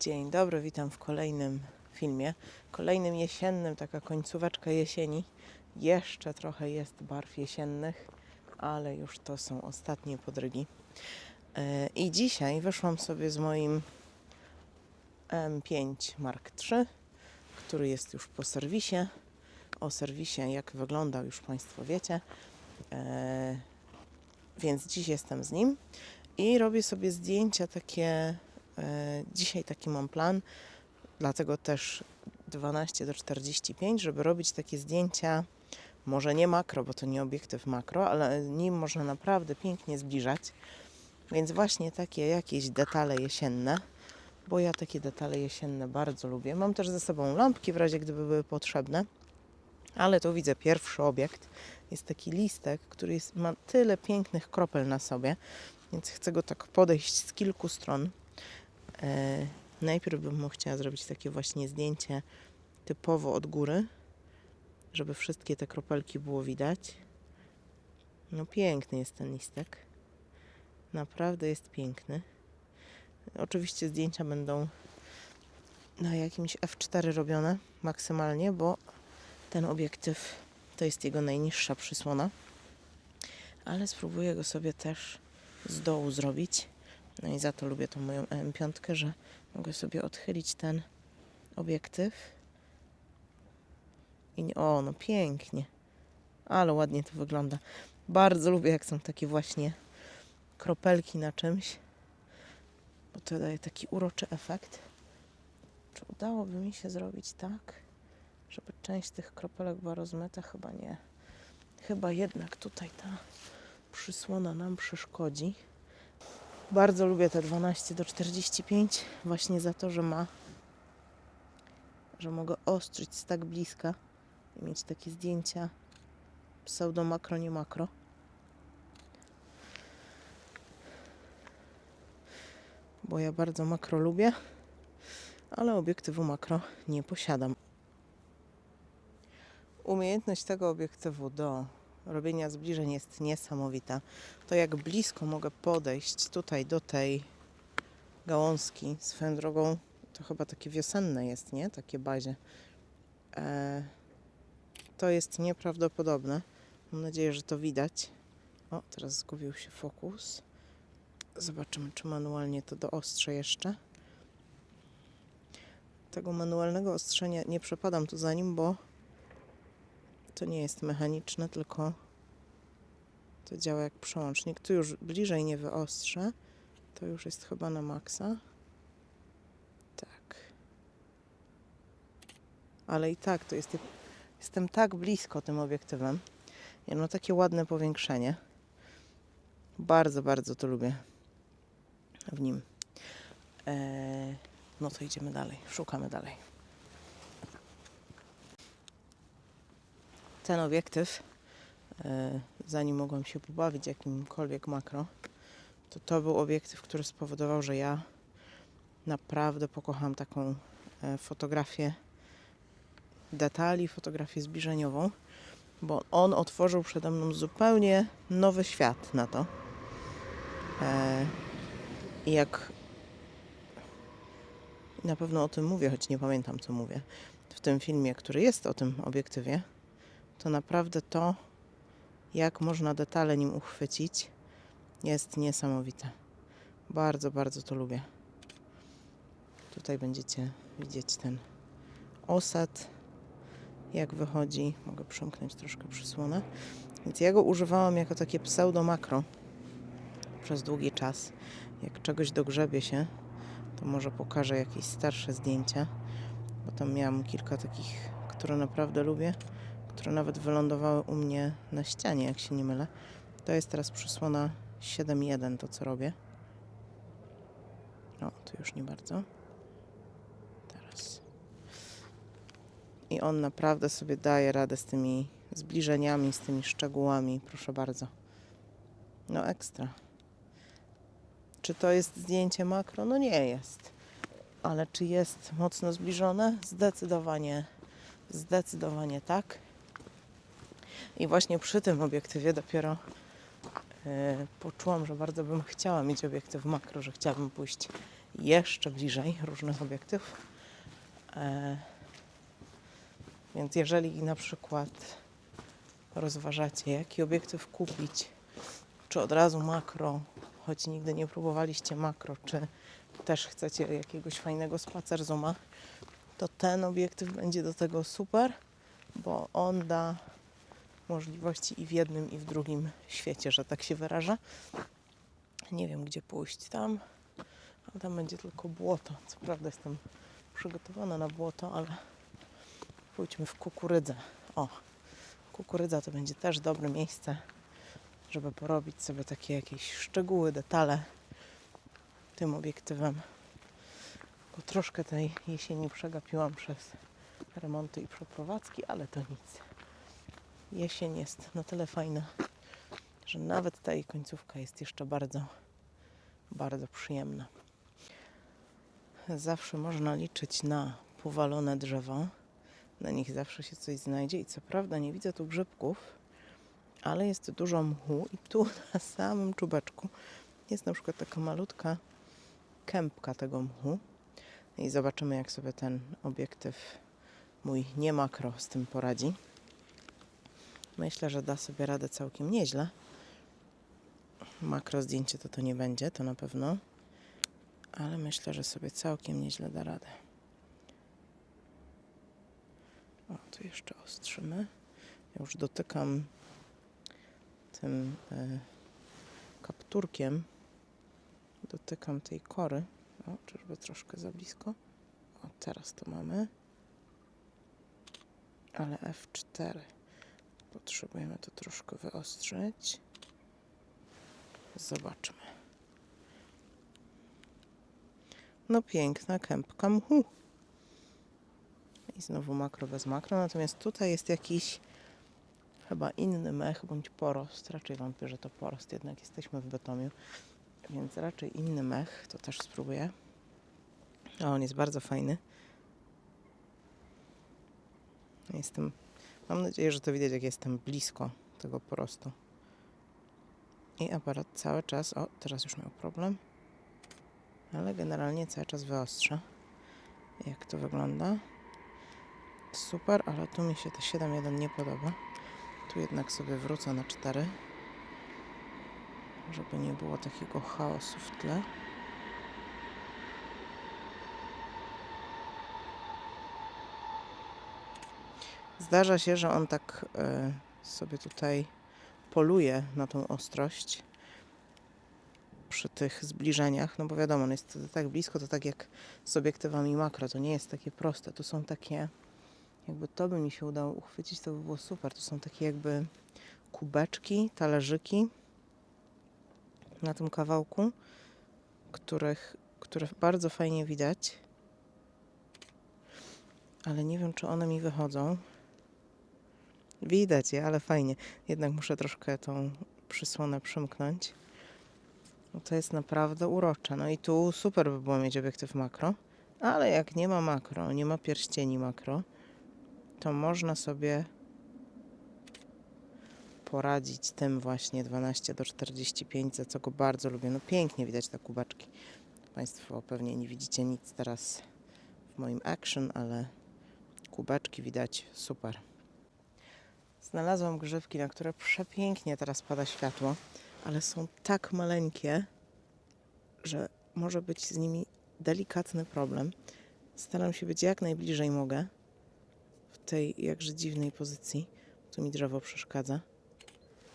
Dzień dobry, witam w kolejnym filmie. Kolejnym jesiennym, taka końcóweczka jesieni. Jeszcze trochę jest barw jesiennych, ale już to są ostatnie podrygi. E, I dzisiaj wyszłam sobie z moim M5 Mark III, który jest już po serwisie. O serwisie, jak wygląda, już Państwo wiecie. E, Więc dziś jestem z nim i robię sobie zdjęcia takie. E, Dzisiaj taki mam plan, dlatego też 12 do 45, żeby robić takie zdjęcia. Może nie makro, bo to nie obiektyw makro, ale nim można naprawdę pięknie zbliżać. Więc właśnie takie jakieś detale jesienne, bo ja takie detale jesienne bardzo lubię. Mam też ze sobą lampki w razie gdyby były potrzebne. Ale tu widzę pierwszy obiekt. Jest taki listek, który jest, ma tyle pięknych kropel na sobie, więc chcę go tak podejść z kilku stron. E, najpierw bym mu chciała zrobić takie właśnie zdjęcie typowo od góry, żeby wszystkie te kropelki było widać. No piękny jest ten listek. Naprawdę jest piękny. Oczywiście zdjęcia będą na jakimś f4 robione maksymalnie, bo ten obiektyw to jest jego najniższa przysłona. Ale spróbuję go sobie też z dołu zrobić. No i za to lubię tą moją M5, że mogę sobie odchylić ten obiektyw. I o, no pięknie. Ale ładnie to wygląda. Bardzo lubię, jak są takie właśnie kropelki na czymś, bo to daje taki uroczy efekt. Czy udałoby mi się zrobić tak, żeby część tych kropelek była rozmyta? Chyba nie. Chyba jednak tutaj ta przysłona nam przeszkodzi. Bardzo lubię te 12 do 45 właśnie za to, że ma że mogę ostrzyć z tak bliska i mieć takie zdjęcia pseudo makro, nie makro. Bo ja bardzo makro lubię, ale obiektywu makro nie posiadam. Umiejętność tego obiektywu do robienia zbliżeń jest niesamowita. To jak blisko mogę podejść tutaj do tej gałązki swoją drogą, to chyba takie wiosenne jest, nie? Takie bazie. E, to jest nieprawdopodobne. Mam nadzieję, że to widać. O, teraz zgubił się fokus. Zobaczymy, czy manualnie to doostrzę jeszcze. Tego manualnego ostrzenia nie przepadam tu za nim, bo to nie jest mechaniczne, tylko to działa jak przełącznik. Tu już bliżej nie wyostrzę. To już jest chyba na maksa. Tak. Ale i tak to jest. Jestem tak blisko tym obiektywem. Ja mam takie ładne powiększenie. Bardzo, bardzo to lubię w nim. Eee, no to idziemy dalej. Szukamy dalej. Ten obiektyw, e, zanim mogłam się pobawić jakimkolwiek makro, to to był obiektyw, który spowodował, że ja naprawdę pokocham taką e, fotografię detali, fotografię zbliżeniową, bo on otworzył przede mną zupełnie nowy świat na to. E, I jak na pewno o tym mówię, choć nie pamiętam co mówię, w tym filmie, który jest o tym obiektywie, to naprawdę to, jak można detale nim uchwycić, jest niesamowite. Bardzo, bardzo to lubię. Tutaj będziecie widzieć ten osad, jak wychodzi. Mogę przymknąć troszkę przysłonę. Więc ja go używałam jako takie pseudo makro przez długi czas. Jak czegoś dogrzebie się, to może pokażę jakieś starsze zdjęcia, bo tam miałam kilka takich, które naprawdę lubię, które nawet wylądowały u mnie na ścianie, jak się nie mylę. To jest teraz przysłona 7.1, to co robię. O, tu już nie bardzo. Teraz. I on naprawdę sobie daje radę z tymi zbliżeniami, z tymi szczegółami. Proszę bardzo. No ekstra. Czy to jest zdjęcie makro? No nie jest. Ale czy jest mocno zbliżone? Zdecydowanie, zdecydowanie tak. I właśnie przy tym obiektywie dopiero e, poczułam, że bardzo bym chciała mieć obiektyw makro, że chciałabym pójść jeszcze bliżej różnych obiektów. E, więc jeżeli na przykład rozważacie, jaki obiektyw kupić, czy od razu makro, choć nigdy nie próbowaliście makro, czy też chcecie jakiegoś fajnego spacer zooma, to ten obiektyw będzie do tego super, bo on da możliwości i w jednym, i w drugim świecie, że tak się wyraża. Nie wiem, gdzie pójść tam, ale tam będzie tylko błoto. Co prawda jestem przygotowana na błoto, ale pójdźmy w kukurydzę. O, kukurydza to będzie też dobre miejsce, żeby porobić sobie takie jakieś szczegóły, detale tym obiektywem. Bo troszkę tej jesieni przegapiłam przez remonty i przeprowadzki, ale to nic. Jesień jest na tyle fajna, że nawet ta jej końcówka jest jeszcze bardzo, bardzo przyjemna. Zawsze można liczyć na powalone drzewa. Na nich zawsze się coś znajdzie i co prawda nie widzę tu grzybków, ale jest dużo mchu i tu na samym czubeczku jest na przykład taka malutka kępka tego mchu. I zobaczymy, jak sobie ten obiektyw mój nie makro z tym poradzi. Myślę, że da sobie radę całkiem nieźle. Makro zdjęcie to to nie będzie, to na pewno. Ale myślę, że sobie całkiem nieźle da radę. O, tu jeszcze ostrzymy. Ja już dotykam tym e, kapturkiem. Dotykam tej kory. O, czyżby troszkę za blisko. O, teraz to mamy. Ale F4. Potrzebujemy to troszkę wyostrzyć. Zobaczmy. No piękna kępka mchu. I znowu makro bez makro. Natomiast tutaj jest jakiś chyba inny mech bądź porost. Raczej wątpię, że to porost, jednak jesteśmy w Bytomiu. Więc raczej inny mech. To też spróbuję. A on jest bardzo fajny. Jestem Mam nadzieję, że to widać, jak jestem blisko tego porostu. I aparat cały czas, o, teraz już miał problem, ale generalnie cały czas wyostrza. Jak to wygląda? Super, ale tu mi się te 7.1 nie podoba. Tu jednak sobie wrócę na 4, żeby nie było takiego chaosu w tle. Zdarza się, że on tak e, sobie tutaj poluje na tą ostrość przy tych zbliżeniach, no bo wiadomo, on jest tak blisko, to tak jak z obiektywami makro, to nie jest takie proste. To są takie, jakby to by mi się udało uchwycić, to by było super. To są takie jakby kubeczki, talerzyki na tym kawałku, których, które bardzo fajnie widać, ale nie wiem, czy one mi wychodzą. Widać je, ale fajnie. Jednak muszę troszkę tą przysłonę przymknąć. No to jest naprawdę urocze. No i tu super by było mieć obiektyw makro, ale jak nie ma makro, nie ma pierścieni makro, to można sobie poradzić tym właśnie 12 do 45, za co go bardzo lubię. No pięknie widać te kubeczki. Państwo pewnie nie widzicie nic teraz w moim action, ale kubeczki widać super. Znalazłam grzywki, na które przepięknie teraz pada światło, ale są tak maleńkie, że może być z nimi delikatny problem. Staram się być jak najbliżej mogę w tej jakże dziwnej pozycji. Tu mi drzewo przeszkadza.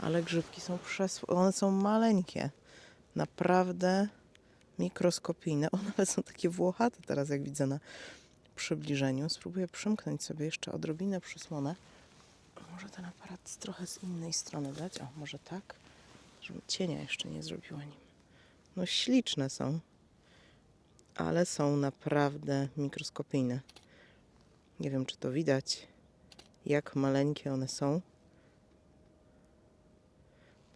Ale grzybki są przes... one są maleńkie. Naprawdę mikroskopijne. One nawet są takie włochate teraz, jak widzę na przybliżeniu. Spróbuję przymknąć sobie jeszcze odrobinę przysłonę. Może ten aparat trochę z innej strony dać? O, może tak? Żebym cienia jeszcze nie zrobiła nim. No śliczne są, ale są naprawdę mikroskopijne. Nie wiem, czy to widać, jak maleńkie one są.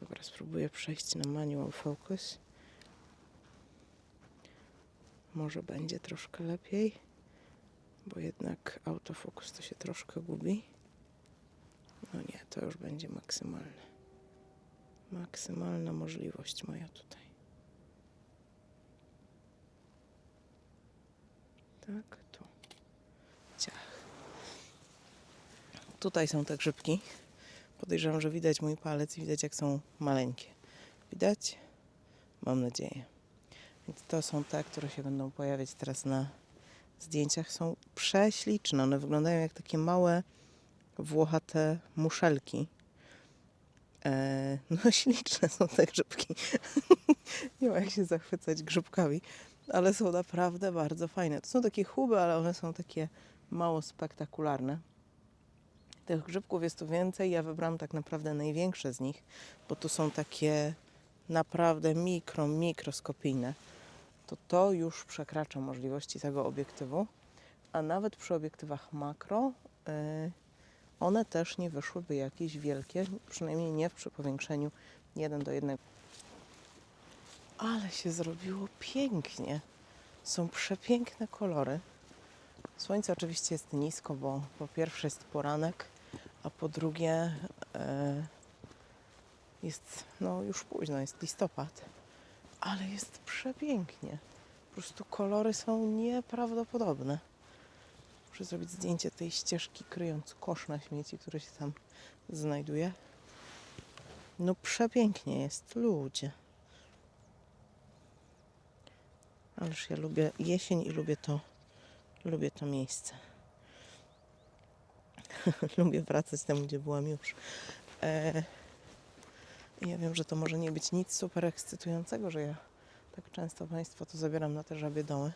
Dobra, spróbuję przejść na manual focus. Może będzie troszkę lepiej, bo jednak autofocus to się troszkę gubi. To już będzie maksymalne. Maksymalna możliwość moja tutaj. Tak, tu. Ciach. Tutaj są te grzybki. Podejrzewam, że widać mój palec widać jak są maleńkie. Widać? Mam nadzieję. Więc to są te, które się będą pojawiać teraz na zdjęciach. Są prześliczne. One wyglądają jak takie małe, włochate muszelki. E, no śliczne są te grzybki. Nie ma jak się zachwycać grzybkami, ale są naprawdę bardzo fajne. To są takie chuby, ale one są takie mało spektakularne. Tych grzybków jest tu więcej. Ja wybrałam tak naprawdę największe z nich, bo tu są takie naprawdę mikro, mikroskopijne. To to już przekracza możliwości tego obiektywu, a nawet przy obiektywach makro y, one też nie wyszłyby jakieś wielkie, przynajmniej nie przy powiększeniu 1 do 1. Ale się zrobiło pięknie. Są przepiękne kolory. Słońce oczywiście jest nisko, bo po pierwsze jest poranek, a po drugie e, jest no już późno, jest listopad, ale jest przepięknie. Po prostu kolory są nieprawdopodobne. Muszę zrobić zdjęcie tej ścieżki, kryjąc kosz na śmieci, który się tam znajduje. No przepięknie jest, ludzie. Ależ ja lubię jesień i lubię to, lubię to miejsce. lubię wracać tam, gdzie byłam już. E, ja wiem, że to może nie być nic super ekscytującego, że ja tak często Państwa to zabieram na te żabie domy,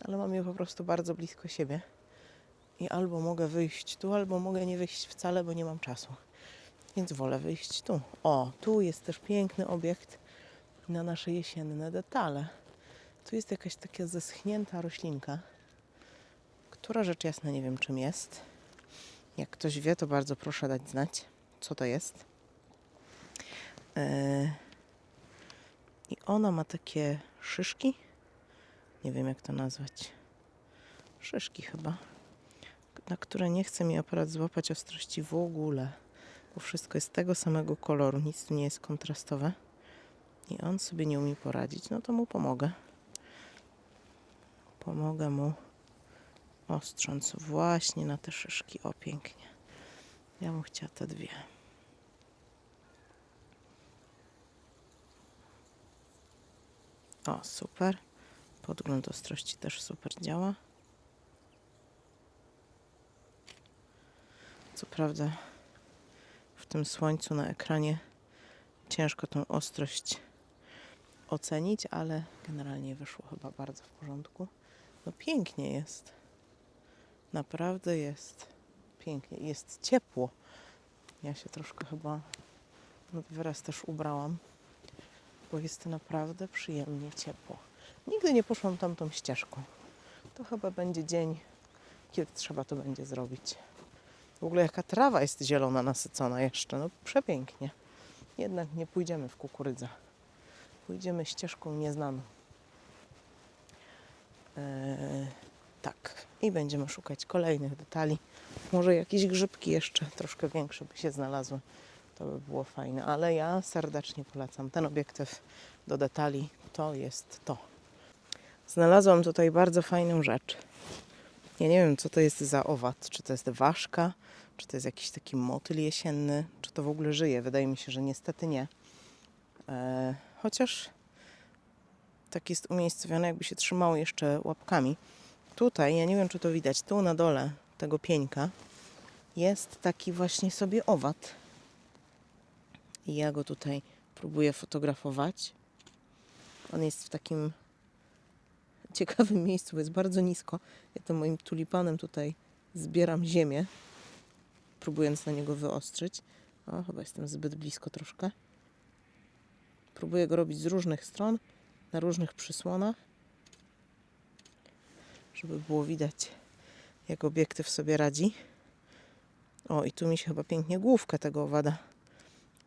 ale mam je po prostu bardzo blisko siebie. I albo mogę wyjść tu, albo mogę nie wyjść wcale, bo nie mam czasu. Więc wolę wyjść tu. O, tu jest też piękny obiekt na nasze jesienne detale. Tu jest jakaś taka zeschnięta roślinka, która rzecz jasna nie wiem czym jest. Jak ktoś wie, to bardzo proszę dać znać, co to jest. Yy, I ona ma takie szyszki. Nie wiem, jak to nazwać. Szyszki chyba. Na które nie chce mi aparat złapać ostrości w ogóle. Bo wszystko jest tego samego koloru. Nic tu nie jest kontrastowe. I on sobie nie umie poradzić. No to mu pomogę. Pomogę mu ostrząc właśnie na te szyszki. O, pięknie. Ja bym chciała te dwie. O, super. Podgląd ostrości też super działa. Co prawda w tym słońcu na ekranie ciężko tą ostrość ocenić, ale generalnie wyszło chyba bardzo w porządku. No pięknie jest. Naprawdę jest pięknie. Jest ciepło. Ja się troszkę chyba wyraz też ubrałam, bo jest naprawdę przyjemnie ciepło. Nigdy nie poszłam tamtą ścieżką. To chyba będzie dzień, kiedy trzeba to będzie zrobić. W ogóle jaka trawa jest zielona, nasycona jeszcze. No przepięknie. Jednak nie pójdziemy w kukurydzę. Pójdziemy ścieżką nieznaną. Eee, tak. I będziemy szukać kolejnych detali. Może jakieś grzybki jeszcze troszkę większe by się znalazły. To by było fajne. Ale ja serdecznie polecam ten obiektyw do detali. To jest to. Znalazłam tutaj bardzo fajną rzecz. Ja nie wiem, co to jest za owad. Czy to jest ważka, czy to jest jakiś taki motyl jesienny, czy to w ogóle żyje. Wydaje mi się, że niestety nie. E, chociaż tak jest umiejscowione, jakby się trzymało jeszcze łapkami. Tutaj, ja nie wiem, czy to widać, tu na dole tego pieńka jest taki właśnie sobie owad. I ja go tutaj próbuję fotografować. On jest w takim ciekawym miejscu, jest bardzo nisko. Ja tym moim tulipanem tutaj zbieram ziemię, próbując na niego wyostrzyć. O, chyba jestem zbyt blisko troszkę. Próbuję go robić z różnych stron, na różnych przysłonach, żeby było widać, jak obiektyw sobie radzi. O, i tu mi się chyba pięknie główkę tego owada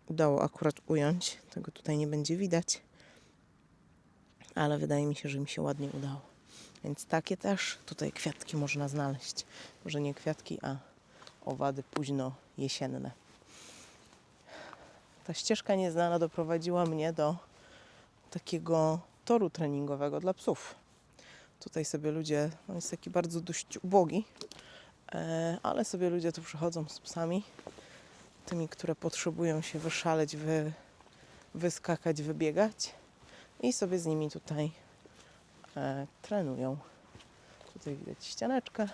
udało akurat ująć. Tego tutaj nie będzie widać, ale wydaje mi się, że mi się ładnie udało. Więc takie też tutaj kwiatki można znaleźć. Może nie kwiatki, a owady późno jesienne. Ta ścieżka nieznana doprowadziła mnie do takiego toru treningowego dla psów. Tutaj sobie ludzie, on jest taki bardzo dość ubogi, e, ale sobie ludzie tu przychodzą z psami, tymi, które potrzebują się wyszaleć, wy, wyskakać, wybiegać i sobie z nimi tutaj e, trenują. Tutaj widać ścianeczkę,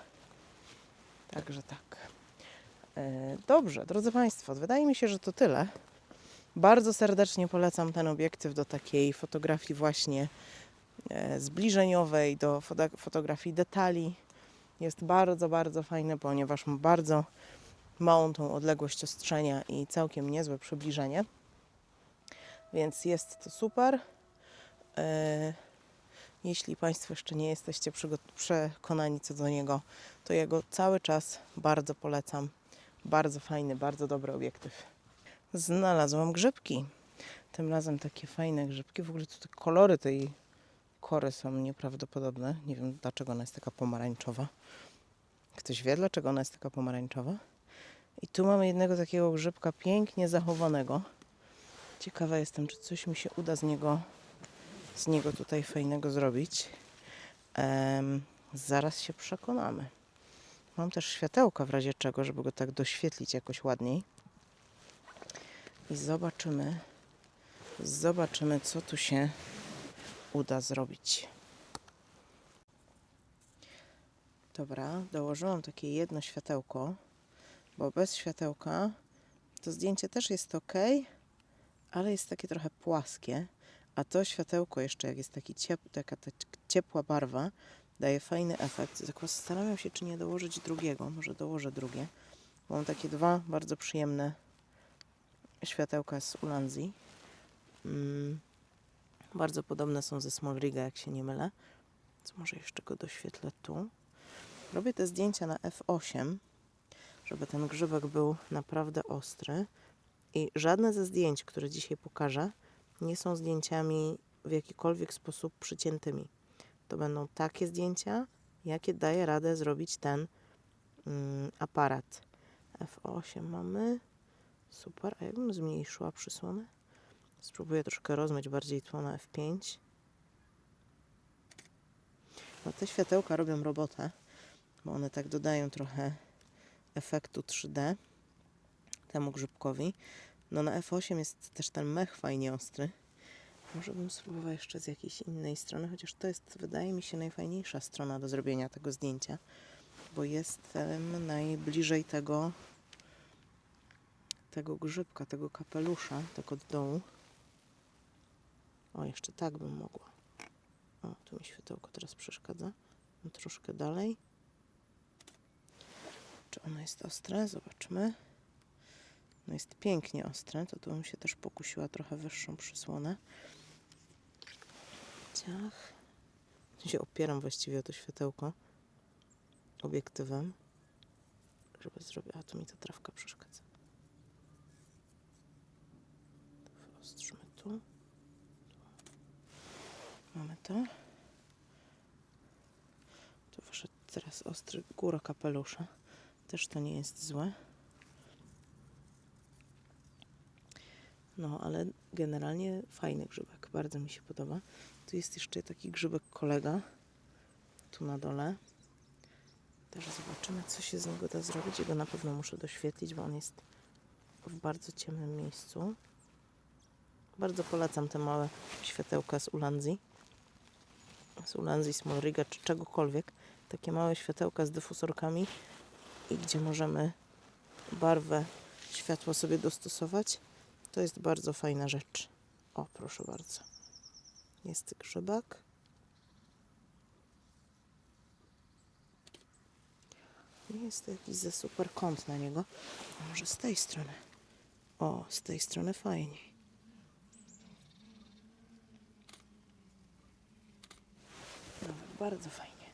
także tak. E, dobrze, drodzy Państwo, wydaje mi się, że to tyle. Bardzo serdecznie polecam ten obiektyw do takiej fotografii właśnie e, zbliżeniowej, do foto- fotografii detali. Jest bardzo, bardzo fajny, ponieważ ma bardzo małą tą odległość ostrzenia i całkiem niezłe przybliżenie. Więc jest to super. E, Jeśli Państwo jeszcze nie jesteście przekonani co do niego, to jego cały czas bardzo polecam. Bardzo fajny, bardzo dobry obiektyw. Znalazłam grzybki. Tym razem takie fajne grzybki. W ogóle tutaj kolory tej kory są nieprawdopodobne. Nie wiem dlaczego ona jest taka pomarańczowa. Ktoś wie dlaczego ona jest taka pomarańczowa? I tu mamy jednego takiego grzybka pięknie zachowanego. Ciekawa jestem, czy coś mi się uda z niego, z niego tutaj fajnego zrobić. Em, zaraz się przekonamy. Mam też światełka w razie czego, żeby go tak doświetlić jakoś ładniej. I zobaczymy, zobaczymy, co tu się uda zrobić. Dobra, dołożyłam takie jedno światełko, bo bez światełka to zdjęcie też jest ok, ale jest takie trochę płaskie. A to światełko jeszcze, jak jest taki ciep, taka ta ciepła barwa, daje fajny efekt. Zastanawiam się, czy nie dołożyć drugiego. Może dołożę drugie. Mam takie dwa bardzo przyjemne światełka z Ulanzi. Mm, bardzo podobne są ze Smolriga, jak się nie mylę. Więc może jeszcze go doświetlę tu. Robię te zdjęcia na f8, żeby ten grzybek był naprawdę ostry. I żadne ze zdjęć, które dzisiaj pokażę, nie są zdjęciami w jakikolwiek sposób przyciętymi. To będą takie zdjęcia, jakie daje radę zrobić ten mm, aparat. F8 mamy. Super. A jakbym zmniejszyła przysłonę? Spróbuję troszkę rozmyć bardziej tło na F5. No te światełka robią robotę, bo one tak dodają trochę efektu 3D temu grzybkowi. No na F8 jest też ten mech fajnie ostry. Może bym spróbowała jeszcze z jakiejś innej strony, chociaż to jest, wydaje mi się, najfajniejsza strona do zrobienia tego zdjęcia, bo jestem najbliżej tego tego grzybka, tego kapelusza, tak od dołu. O, jeszcze tak bym mogła. O, tu mi światełko teraz przeszkadza. No, troszkę dalej. Czy ono jest ostre? Zobaczmy. No jest pięknie ostre, to tu bym się też pokusiła trochę wyższą przysłonę. Ciach. Się opieram właściwie o to światełko obiektywem, żeby zrobić... A, tu mi ta trawka przeszkadza. Wyostrzymy tu. tu. Mamy to. Tu wyszedł teraz ostry góra kapelusza. Też to nie jest złe. No, ale generalnie fajny grzybek. Bardzo mi się podoba. Tu jest jeszcze taki grzybek kolega. Tu na dole. Też zobaczymy, co się z niego da zrobić. Jego na pewno muszę doświetlić, bo on jest w bardzo ciemnym miejscu. Bardzo polecam te małe światełka z Ulanzi. Z Ulanzi, Smolriga czy czegokolwiek. Takie małe światełka z dyfusorkami i gdzie możemy barwę światła sobie dostosować. To jest bardzo fajna rzecz. O, proszę bardzo. Jest grzybak. Jest jakiś za super kąt na niego. A może z tej strony. O, z tej strony fajniej. Nawet bardzo fajnie.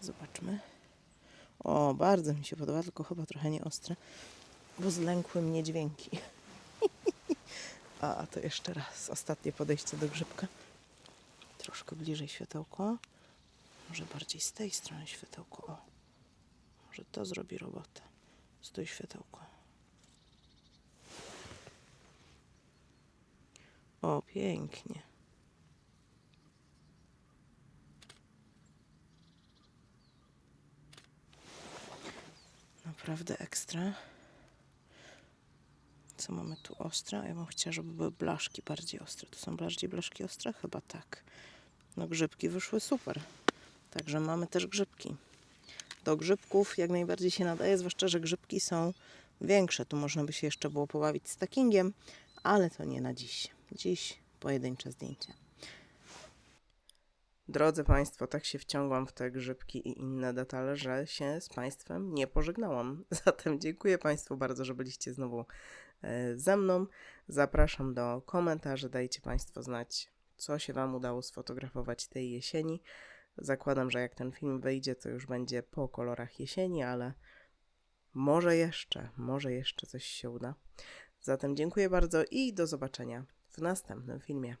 Zobaczmy. O, bardzo mi się podoba, tylko chyba trochę nie ostre, bo zlękły mnie dźwięki. A, to jeszcze raz. Ostatnie podejście do grzybka. Troszkę bliżej światełko. Może bardziej z tej strony światełko. O, może to zrobi robotę. Stój światełko. O, pięknie. Naprawdę ekstra. Co mamy tu ostre? Ja bym chciała, żeby były blaszki bardziej ostre. To są bardziej blaszki ostre? Chyba tak. No grzybki wyszły super. Także mamy też grzybki. Do grzybków jak najbardziej się nadaje, zwłaszcza, że grzybki są większe. Tu można by się jeszcze było pobawić stackingiem, ale to nie na dziś. Dziś pojedyncze zdjęcie. Drodzy Państwo, tak się wciągłam w te grzybki i inne detale, że się z Państwem nie pożegnałam. Zatem dziękuję Państwu bardzo, że byliście znowu ze mną. Zapraszam do komentarzy. Dajcie Państwo znać, co się Wam udało sfotografować tej jesieni. Zakładam, że jak ten film wyjdzie, to już będzie po kolorach jesieni, ale może jeszcze, może jeszcze coś się uda. Zatem dziękuję bardzo i do zobaczenia w następnym filmie.